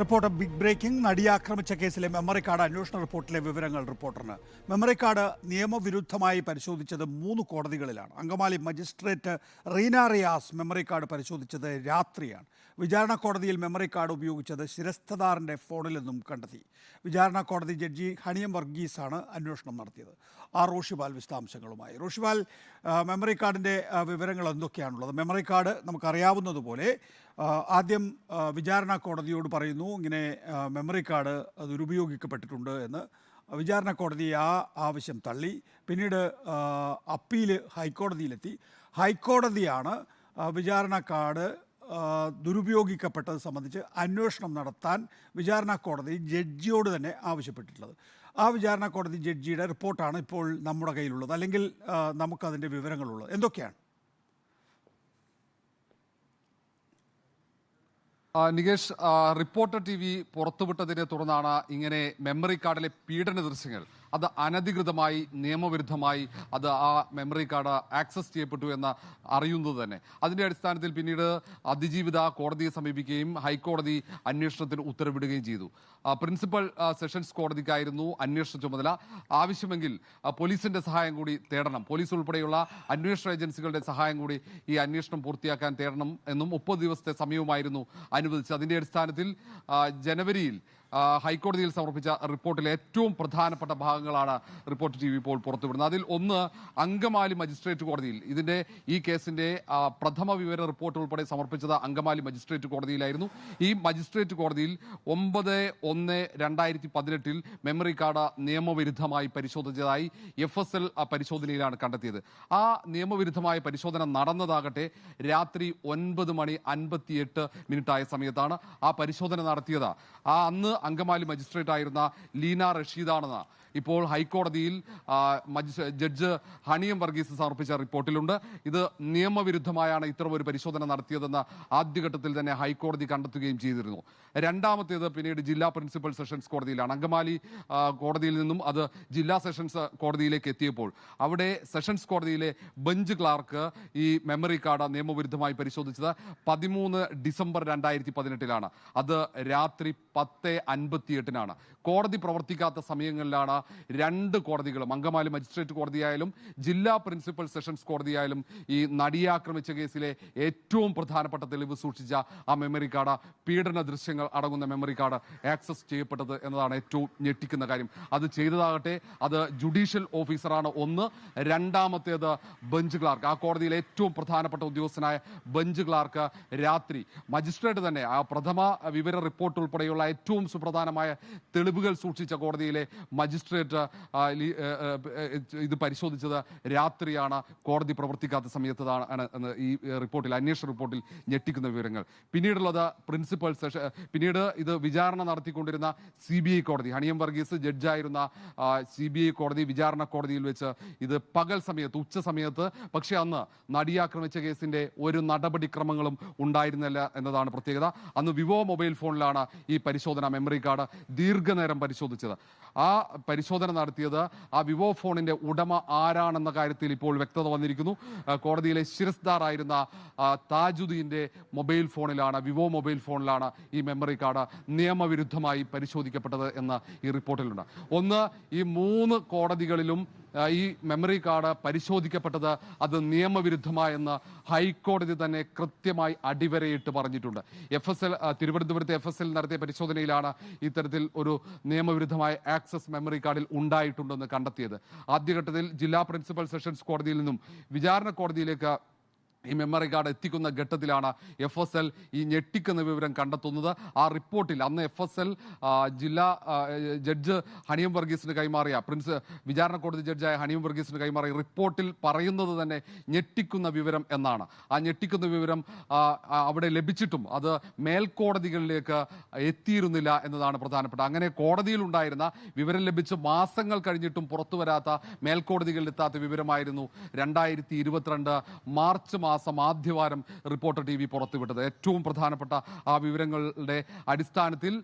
Reporter big breaking. നടി ആക്രമിച്ച കേസിലെ മെമ്മറി കാർഡ് അന്വേഷണ റിപ്പോർട്ടിലെ വിവരങ്ങൾ റിപ്പോർട്ടറിന്. മെമ്മറി കാർഡ് നിയമവിരുദ്ധമായി പരിശോധിച്ചത് മൂന്ന് കോടതികളിലാണ്. Angamaly magistrate Reena Riyas memory card പരിശോധിച്ചത് രാത്രിയാണ്. വിചാരണ കോടതിയിൽ മെമ്മറി കാർഡ് ഉപയോഗിച്ചത് ശിരസ്തദാറിന്റെ ഫോണിൽ നിന്നും കണ്ടെത്തി. വിചാരണ കോടതി ജഡ്ജി ഹണിയം വർഗീസാണ് അന്വേഷണം നടത്തിയത്. ആ റോഷിപാൽ വിശദാംശങ്ങളുമായി. റോഷിപാൽ മെമ്മറി കാർഡിന്റെ വിവരങ്ങൾ എന്തൊക്കെയാണുള്ളത്? മെമ്മറി കാർഡ് നമുക്കറിയാവുന്നതുപോലെ ആദ്യം വിചാരണ കോടതിയോട് പറയുന്നു ഇങ്ങനെ മെമ്മറി കാർഡ് ദുരുപയോഗിക്കപ്പെട്ടിട്ടുണ്ട് എന്ന്. വിചാരണ കോടതി ആ ആവശ്യം തള്ളി. പിന്നീട് അപ്പീൽ ഹൈക്കോടതിയിലെത്തി. ഹൈക്കോടതിയാണ് വിചാരണ കാർഡ് ദുരുപയോഗിക്കപ്പെട്ടത് സംബന്ധിച്ച് അന്വേഷണം നടത്താൻ വിചാരണ കോടതി ജഡ്ജിയോട് തന്നെ ആവശ്യപ്പെട്ടിട്ടുള്ളത്. ആ വിചാരണ കോടതി ജഡ്ജിയുടെ റിപ്പോർട്ടാണ് ഇപ്പോൾ നമ്മുടെ കയ്യിലുള്ളത്. അല്ലെങ്കിൽ നമുക്കതിന്റെ വിവരങ്ങളുള്ളത്. എന്തൊക്കെയാണ് ആ, നികേഷ് റിപ്പോർട്ടർ ടി വി പുറത്തുവിട്ടതിനെ തുടർന്നാണ് ഇങ്ങനെ മെമ്മറി കാർഡിലെ പീഡന ദൃശ്യങ്ങൾ. അത് അനധികൃതമായി നിയമവിരുദ്ധമായി അത് ആ മെമ്മറി കാർഡ് ആക്സസ് ചെയ്യപ്പെട്ടു എന്ന് അറിയുന്നത് തന്നെ. അതിന്റെ അടിസ്ഥാനത്തിൽ പിന്നീട് അതിജീവിത കോടതിയെ സമീപിക്കുകയും ഹൈക്കോടതി അന്വേഷണത്തിന് ഉത്തരവിടുകയും ചെയ്തു. പ്രിൻസിപ്പൽ സെഷൻസ് കോടതിക്കായിരുന്നു അന്വേഷണ ചുമതല. ആവശ്യമെങ്കിൽ പോലീസിന്റെ സഹായം കൂടി തേടണം. പോലീസ് ഉൾപ്പെടെയുള്ള അന്വേഷണ ഏജൻസികളുടെ സഹായം കൂടി ഈ അന്വേഷണം പൂർത്തിയാക്കാൻ തേടണം എന്നും മുപ്പത് ദിവസത്തെ സമയവുമായിരുന്നു അനുവദിച്ചത്. അതിന്റെ അടിസ്ഥാനത്തിൽ ജനുവരിയിൽ ഹൈക്കോടതിയിൽ സമർപ്പിച്ച റിപ്പോർട്ടിലെ ഏറ്റവും പ്രധാനപ്പെട്ട ഭാഗങ്ങളാണ് റിപ്പോർട്ട് ടി വി ഇപ്പോൾ പുറത്തുവിടുന്നത്. അതിൽ ഒന്ന് അങ്കമാലി മജിസ്ട്രേറ്റ് കോടതിയിൽ. ഇതിന്റെ ഈ കേസിന്റെ പ്രഥമ വിവര റിപ്പോർട്ട് ഉൾപ്പെടെ സമർപ്പിച്ചത് അങ്കമാലി മജിസ്ട്രേറ്റ് കോടതിയിലായിരുന്നു. ഈ മജിസ്ട്രേറ്റ് കോടതിയിൽ ഒമ്പത് ഒന്ന് രണ്ടായിരത്തി പതിനെട്ടിൽ മെമ്മറി കാർഡ് നിയമവിരുദ്ധമായി പരിശോധിച്ചതായി എഫ് എസ് എൽ പരിശോധനയിലാണ് കണ്ടെത്തിയത്. ആ നിയമവിരുദ്ധമായ പരിശോധന നടന്നതാകട്ടെ രാത്രി ഒൻപത് മണി അൻപത്തിയെട്ട് മിനിറ്റ് ആയ സമയത്താണ് ആ പരിശോധന നടത്തിയത്. ആ അന്ന് അങ്കമാലി മജിസ്ട്രേറ്റ് ആയിരുന്ന ലീന റഷീദാണെന്ന് ഇപ്പോൾ ഹൈക്കോടതിയിൽ ജഡ്ജ് ഹണിയം വർഗീസ് സമർപ്പിച്ച റിപ്പോർട്ടിലുണ്ട്. ഇത് നിയമവിരുദ്ധമായാണ് ഇത്തരം ഒരു പരിശോധന നടത്തിയതെന്ന് ആദ്യഘട്ടത്തിൽ തന്നെ ഹൈക്കോടതി കണ്ടെത്തുകയും ചെയ്തിരുന്നു. രണ്ടാമത്തേത് പിന്നീട് ജില്ലാ പ്രിൻസിപ്പൽ സെഷൻസ് കോടതിയിലാണ്. അങ്കമാലി കോടതിയിൽ നിന്നും അത് ജില്ലാ സെഷൻസ് കോടതിയിലേക്ക് എത്തിയപ്പോൾ അവിടെ സെഷൻസ് കോടതിയിലെ ബെഞ്ച് ക്ലാർക്ക് ഈ മെമ്മറി കാർഡ് നിയമവിരുദ്ധമായി പരിശോധിച്ചത് പതിമൂന്ന് ഡിസംബർ രണ്ടായിരത്തി പതിനെട്ടിലാണ് അത് രാത്രി പത്ത് അൻപത്തിയെട്ടിനാണ്. കോടതി പ്രവർത്തിക്കാത്ത സമയങ്ങളിലാണ് രണ്ട് കോടതികളും അങ്കമാലി മജിസ്ട്രേറ്റ് കോടതിയായാലും ജില്ലാ പ്രിൻസിപ്പൽ സെഷൻസ് കോടതിയായാലും ഈ നടിയെ ആക്രമിച്ച കേസിലെ ഏറ്റവും പ്രധാനപ്പെട്ട തെളിവ് സൂക്ഷിച്ച ആ മെമ്മറി കാർഡ് പീഡന ദൃശ്യങ്ങൾ അടങ്ങുന്ന മെമ്മറി കാർഡ് ആക്സസ് ചെയ്യപ്പെട്ടത് എന്നതാണ് ഏറ്റവും ഞെട്ടിക്കുന്ന കാര്യം. അത് ചെയ്തതാകട്ടെ അത് ജുഡീഷ്യൽ ഓഫീസറാണ് ഒന്ന്. രണ്ടാമത്തേത് ബെഞ്ച് ക്ലാർക്ക്. ആ കോടതിയിലെ ഏറ്റവും പ്രധാനപ്പെട്ട ഉദ്യോഗസ്ഥനായ ബെഞ്ച് ക്ലാർക്ക് രാത്രി. മജിസ്ട്രേറ്റ് തന്നെ ആ പ്രഥമ വിവര റിപ്പോർട്ട് ഉൾപ്പെടെയുള്ള ഏറ്റവും സുപ്രധാനമായ തെളിവുകൾ സൂക്ഷിച്ച കോടതിയിലെ മജിസ്ട്രേറ്റ് ഏ, ഇത് പരിശോധിച്ചത് രാത്രിയാണ്. കോടതി പ്രവർത്തിക്കാത്ത സമയത്താണ് എന്ന് ഈ റിപ്പോർട്ടിൽ അന്വേഷണ റിപ്പോർട്ടിൽ ഞെട്ടിക്കുന്ന വിവരങ്ങൾ. പിന്നീടുള്ളത് പ്രിൻസിപ്പൽ സെഷൻ പിന്നീട് ഇത് വിചാരണ നടത്തിക്കൊണ്ടിരുന്ന സി ബി ഐ കോടതി ഹണിയം വർഗീസ് ജഡ്ജായിരുന്ന സി ബി ഐ കോടതി വിചാരണ കോടതിയിൽ വെച്ച് ഇത് പകൽ സമയത്ത് ഉച്ച സമയത്ത് പക്ഷേ അന്ന് നടിയാക്രമിച്ച കേസിന്റെ ഒരു നടപടിക്രമങ്ങളും ഉണ്ടായിരുന്നില്ല എന്നതാണ് പ്രത്യേകത. അന്ന് വിവോ മൊബൈൽ ഫോണിലാണ് ഈ പരിശോധന മെമ്മറി കാർഡ് ദീർഘനേരം പരിശോധിച്ചത്. ആ നടത്തിയത് ആ വിവോ ഫോണിന്റെ ഉടമ ആരാണെന്ന കാര്യത്തിൽ ഇപ്പോൾ വ്യക്തത വന്നിരിക്കുന്നു. കോടതിയിലെ ശിരസ്ദാർ ആയിരുന്ന താജുദ്ദീന്റെ മൊബൈൽ ഫോണിലാണ് വിവോ മൊബൈൽ ഫോണിലാണ് ഈ മെമ്മറി കാർഡ് നിയമവിരുദ്ധമായി പരിശോധിക്കപ്പെട്ടത് എന്ന് ഈ റിപ്പോർട്ടിലുണ്ട്. ഒന്ന് ഈ മൂന്ന് കോടതികളിലും ഈ മെമ്മറി കാർഡ് പരിശോധിക്കപ്പെട്ടത് അത് നിയമവിരുദ്ധമായെന്ന് ഹൈക്കോടതി തന്നെ കൃത്യമായി അടിവരയിട്ട് പറഞ്ഞിട്ടുണ്ട്. എഫ് എസ് എൽ തിരുവനന്തപുരത്തെ എഫ് എസ് എൽ നടത്തിയ പരിശോധനയിലാണ് ഇത്തരത്തിൽ ഒരു നിയമവിരുദ്ധമായ ആക്സസ് മെമ്മറി കാർഡിൽ ഉണ്ടായിട്ടുണ്ടെന്ന് കണ്ടെത്തിയത്. ആദ്യഘട്ടത്തിൽ ജില്ലാ പ്രിൻസിപ്പൽ സെഷൻസ് കോടതിയിൽ നിന്നും വിചാരണ കോടതിയിലേക്ക് ഈ മെമ്മറി കാർഡ് എത്തിക്കുന്ന ഘട്ടത്തിലാണ് എഫ് എസ് എൽ ഈ ഞെട്ടിക്കുന്ന വിവരം കണ്ടെത്തുന്നത്. ആ റിപ്പോർട്ടിൽ അന്ന് എഫ് എസ് എൽ ജില്ലാ ജഡ്ജ് ഹണിയം വർഗീസിന് കൈമാറിയ പ്രിൻസ് വിചാരണ കോടതി ജഡ്ജായ ഹണിയം വർഗീസിന് കൈമാറിയ റിപ്പോർട്ടിൽ പറയുന്നത് തന്നെ ഞെട്ടിക്കുന്ന വിവരം എന്നാണ്. ആ ഞെട്ടിക്കുന്ന വിവരം അവിടെ ലഭിച്ചിട്ടും അത് മേൽക്കോടതികളിലേക്ക് എത്തിയിരുന്നില്ല എന്നതാണ് പ്രധാനപ്പെട്ട അങ്ങനെ കോടതിയിലുണ്ടായിരുന്ന വിവരം ലഭിച്ച് മാസങ്ങൾ കഴിഞ്ഞിട്ടും പുറത്തു വരാത്ത മേൽക്കോടതികളിലെത്താത്ത വിവരമായിരുന്നു രണ്ടായിരത്തി ഇരുപത്തിരണ്ട് മാർച്ച് മാസം മാസം ആദ്യവാരം റിപ്പോർട്ടർ ടി വി പുറത്തുവിട്ടത്. ഏറ്റവും പ്രധാനപ്പെട്ട ആ വിവരങ്ങളുടെ അടിസ്ഥാനത്തിൽ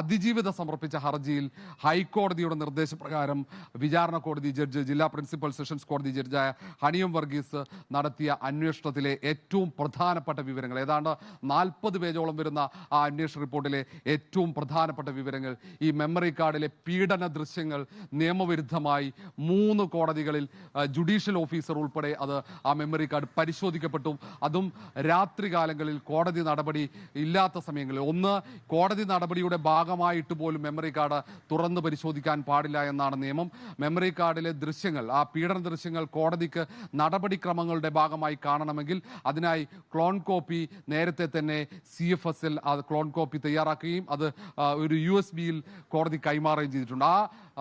അതിജീവിത സമർപ്പിച്ച ഹർജിയിൽ ഹൈക്കോടതിയുടെ നിർദ്ദേശപ്രകാരം വിചാരണ കോടതി ജഡ്ജ് ജില്ലാ പ്രിൻസിപ്പൽ സെഷൻസ് കോടതി ജഡ്ജായ ഹണിയം വർഗീസ് നടത്തിയ അന്വേഷണത്തിലെ ഏറ്റവും പ്രധാനപ്പെട്ട വിവരങ്ങൾ. ഏതാണ്ട് നാൽപ്പത് പേജോളം വരുന്ന ആ അന്വേഷണ റിപ്പോർട്ടിലെ ഏറ്റവും പ്രധാനപ്പെട്ട വിവരങ്ങൾ. ഈ മെമ്മറി കാർഡിലെ പീഡന ദൃശ്യങ്ങൾ നിയമവിരുദ്ധമായി മൂന്ന് കോടതികളിൽ ജുഡീഷ്യൽ ഓഫീസർ ഉൾപ്പെടെ അത് ആ മെമ്മറി കാർഡ് പരിശോധിക്കപ്പെട്ടു. അതും രാത്രികാലങ്ങളിൽ കോടതി നടപടി ഇല്ലാത്ത സമയങ്ങളിൽ. ഒന്ന് കോടതി നടപടിയുടെ ഭാഗമായിട്ട് പോലും മെമ്മറി കാർഡ് തുറന്ന് പരിശോധിക്കാൻ പാടില്ല എന്നാണ് നിയമം. മെമ്മറി കാർഡിലെ ദൃശ്യങ്ങൾ ആ പീഡന ദൃശ്യങ്ങൾ കോടതിക്ക് നടപടിക്രമങ്ങളുടെ ഭാഗമായി കാണണമെങ്കിൽ അതിനായി ക്ലോൺ കോപ്പി നേരത്തെ തന്നെ സി എഫ് എസ് എൽ അത് ക്ലോൺ കോപ്പി തയ്യാറാക്കുകയും അത് ഒരു യു എസ് ബിയിൽ കോടതി കൈമാറുകയും ചെയ്തിട്ടുണ്ട്.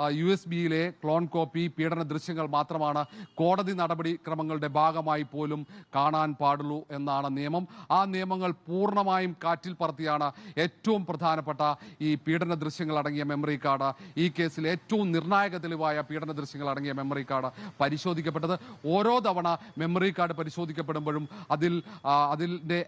ആ യു എസ് ബിയിലെ ക്ലോൺ കോപ്പി പീഡന ദൃശ്യങ്ങൾ മാത്രമാണ് കോടതി നടപടിക്രമങ്ങളുടെ ഭാഗമായി പോലും കാണാൻ പാടുള്ളൂ എന്നാണ് നിയമം. ആ നിയമങ്ങൾ പൂർണമായും കാറ്റിൽ പറത്തിയാണ് ഏറ്റവും പ്രധാനപ്പെട്ട ഈ പീഡന ദൃശ്യങ്ങൾ അടങ്ങിയ മെമ്മറി കാർഡ് ഈ കേസിൽ ഏറ്റവും നിർണായക തെളിവായ പീഡന ദൃശ്യങ്ങൾ അടങ്ങിയ മെമ്മറി കാർഡ് പരിശോധിക്കപ്പെട്ടത്. ഓരോ തവണ മെമ്മറി കാർഡ് പരിശോധിക്കപ്പെടുമ്പോഴും അതിൽ അതിന്റെ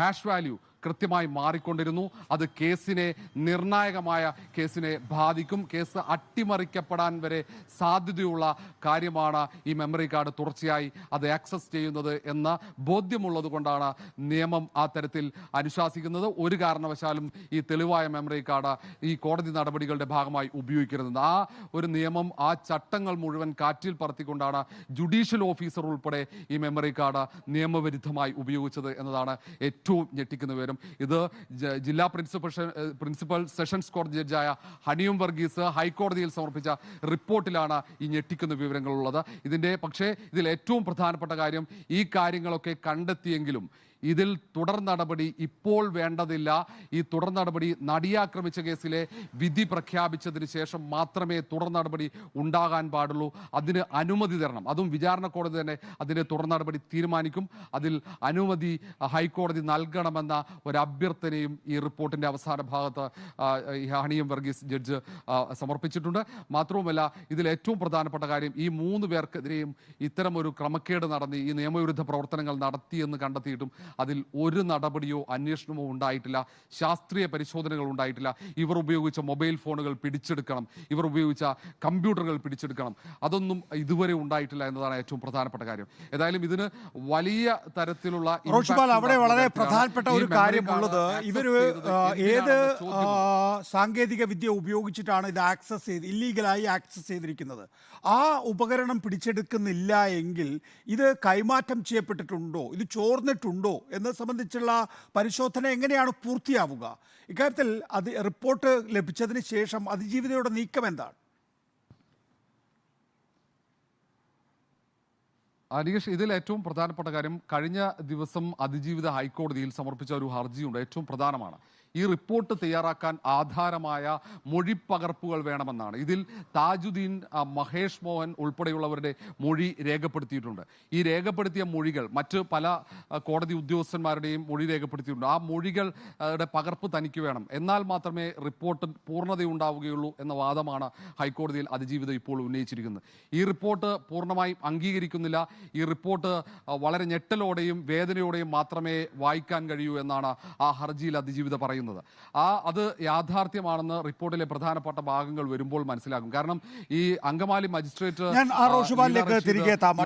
ഹാഷ് വാല്യൂ കൃത്യമായി മാറിക്കൊണ്ടിരുന്നു. അത് കേസിനെ നിർണായകമായ കേസിനെ ബാധിക്കും. കേസ് അട്ടിമറിക്കപ്പെടാൻ വരെ സാധ്യതയുള്ള കാര്യമാണ് ഈ മെമ്മറി കാർഡ് തുടർച്ചയായി അത് ആക്സസ് ചെയ്യുന്നത് എന്ന ബോധ്യമുള്ളത് കൊണ്ടാണ് നിയമം ആ തരത്തിൽ അനുശാസിക്കുന്നത്. ഒരു കാരണവശാലും ഈ തെളിവായ മെമ്മറി കാർഡ് ഈ കോടതി നടപടികളുടെ ഭാഗമായി ഉപയോഗിക്കരുത്. ആ ഒരു നിയമം ആ ചട്ടങ്ങൾ മുഴുവൻ കാറ്റിൽ പറത്തിക്കൊണ്ടാണ് ജുഡീഷ്യൽ ഓഫീസർ ഉൾപ്പെടെ ഈ മെമ്മറി കാർഡ് നിയമവിരുദ്ധമായി ഉപയോഗിച്ചത് എന്നതാണ് ഏറ്റവും ഞെട്ടിക്കുന്ന വിവരം. ഇത് ജില്ലാ പ്രിൻസിപ്പൽ പ്രിൻസിപ്പൽ സെഷൻസ് കോടതി ജഡ്ജായ ഹണിയും വർഗീസ് ഹൈക്കോടതിയിൽ സമർപ്പിച്ച റിപ്പോർട്ടിലാണ് ഈ ഞെട്ടിക്കുന്ന വിവരങ്ങളുള്ളത്. ഇതിന്റെ പക്ഷേ ഇതിൽ ഏറ്റവും പ്രധാനപ്പെട്ട കാര്യം ഈ കാര്യങ്ങളൊക്കെ കണ്ടെത്തിയെങ്കിലും ഇതിൽ തുടർ നടപടി ഇപ്പോൾ വേണ്ടതില്ല. ഈ തുടർ നടപടി നടിയാക്രമിച്ച കേസിലെ വിധി പ്രഖ്യാപിച്ചതിന് ശേഷം മാത്രമേ തുടർ നടപടി ഉണ്ടാകാൻ പാടുള്ളൂ. അതിന് അനുമതി തരണം. അതും വിചാരണ കോടതി തന്നെ അതിന്റെ തുടർ നടപടി തീരുമാനിക്കും. അതിൽ അനുമതി ഹൈക്കോടതി നൽകണമെന്ന ഒരു അഭ്യർത്ഥനയും ഈ റിപ്പോർട്ടിന്റെ അവസാന ഭാഗത്ത് ഹണിയം വർഗീസ് ജഡ്ജ് സമർപ്പിച്ചിട്ടുണ്ട്. മാത്രവുമല്ല ഇതിൽ ഏറ്റവും പ്രധാനപ്പെട്ട കാര്യം ഈ മൂന്ന് പേർക്കെതിരെയും ഇത്തരം ഒരു ക്രമക്കേട് നടന്ന് ഈ നിയമവിരുദ്ധ പ്രവർത്തനങ്ങൾ നടത്തിയെന്ന് കണ്ടെത്തിയിട്ടും അതിൽ ഒരു നടപടിയോ അന്വേഷണമോ ഉണ്ടായിട്ടില്ല. ശാസ്ത്രീയ പരിശോധനകൾ ഉണ്ടായിട്ടില്ല. ഇവർ ഉപയോഗിച്ച മൊബൈൽ ഫോണുകൾ പിടിച്ചെടുക്കണം. ഇവർ ഉപയോഗിച്ച കമ്പ്യൂട്ടറുകൾ പിടിച്ചെടുക്കണം. അതൊന്നും ഇതുവരെ ഉണ്ടായിട്ടില്ല എന്നതാണ് ഏറ്റവും പ്രധാനപ്പെട്ട കാര്യം. ഏതായാലും ഇതിന് വലിയ തരത്തിലുള്ള അവിടെ വളരെ പ്രധാനപ്പെട്ട ഒരു കാര്യമുള്ളത് ഇവർ ഏത് സാങ്കേതിക വിദ്യ ഉപയോഗിച്ചിട്ടാണ് ഇത് ആക്സസ് ചെയ്ത് ഇല്ലീഗലായി ആക്സസ് ചെയ്തിരിക്കുന്നത്. ആ ഉപകരണം പിടിച്ചെടുക്കുന്നില്ല എങ്കിൽ ഇത് കൈമാറ്റം ചെയ്യപ്പെട്ടിട്ടുണ്ടോ? ഇത് ചോർന്നിട്ടുണ്ടോ? എന്ന് സംബന്ധിച്ചുള്ള പരിശോധന എങ്ങനെയാണ് പൂർത്തിയാവുക? ഇക്കാര്യത്തിൽ അത് റിപ്പോർട്ട് ലഭിച്ചതിന് ശേഷം അതിജീവിതയുടെ നീക്കം എന്താണ്? അനീഷ് ഇതിൽ ഏറ്റവും പ്രധാനപ്പെട്ട കാര്യം കഴിഞ്ഞ ദിവസം അതിജീവിത ഹൈക്കോടതിയിൽ സമർപ്പിച്ച ഒരു ഹർജിയുണ്ട്. ഏറ്റവും പ്രധാനമാണ്. ഈ റിപ്പോർട്ട് തയ്യാറാക്കാൻ ആധാരമായ മൊഴിപ്പകർപ്പുകൾ വേണമെന്നാണ്. ഇതിൽ താജുദ്ദീൻ മഹേഷ് മോഹൻ ഉൾപ്പെടെയുള്ളവരുടെ മൊഴി രേഖപ്പെടുത്തിയിട്ടുണ്ട്. ഈ രേഖപ്പെടുത്തിയ മൊഴികൾ മറ്റ് പല കോടതി ഉദ്യോഗസ്ഥന്മാരുടെയും മൊഴി രേഖപ്പെടുത്തിയിട്ടുണ്ട്. ആ മൊഴികളുടെ പകർപ്പ് തനിക്ക് വേണം. എന്നാൽ മാത്രമേ റിപ്പോർട്ട് പൂർണതയുണ്ടാവുകയുള്ളൂ എന്ന വാദമാണ് ഹൈക്കോടതിയിൽ അതിജീവിതം ഇപ്പോൾ ഉന്നയിച്ചിരിക്കുന്നത്. ഈ റിപ്പോർട്ട് പൂർണമായും അംഗീകരിക്കുന്നില്ല. ഈ റിപ്പോർട്ട് വളരെ ഞെട്ടലോടെയും വേദനയോടെയും മാത്രമേ വായിക്കാൻ കഴിയൂ എന്നാണ് ആ ഹർജിയിൽ അതിജീവിത പറയുന്നത്. ആ അത് യാഥാർത്ഥ്യമാണെന്ന് റിപ്പോർട്ടിലെ പ്രധാനപ്പെട്ട ഭാഗങ്ങൾ വരുമ്പോൾ മനസ്സിലാകും. കാരണം ഈ അങ്കമാലി മജിസ്ട്രേറ്റ് ഞാൻ ആ തിരികെ എത്താം.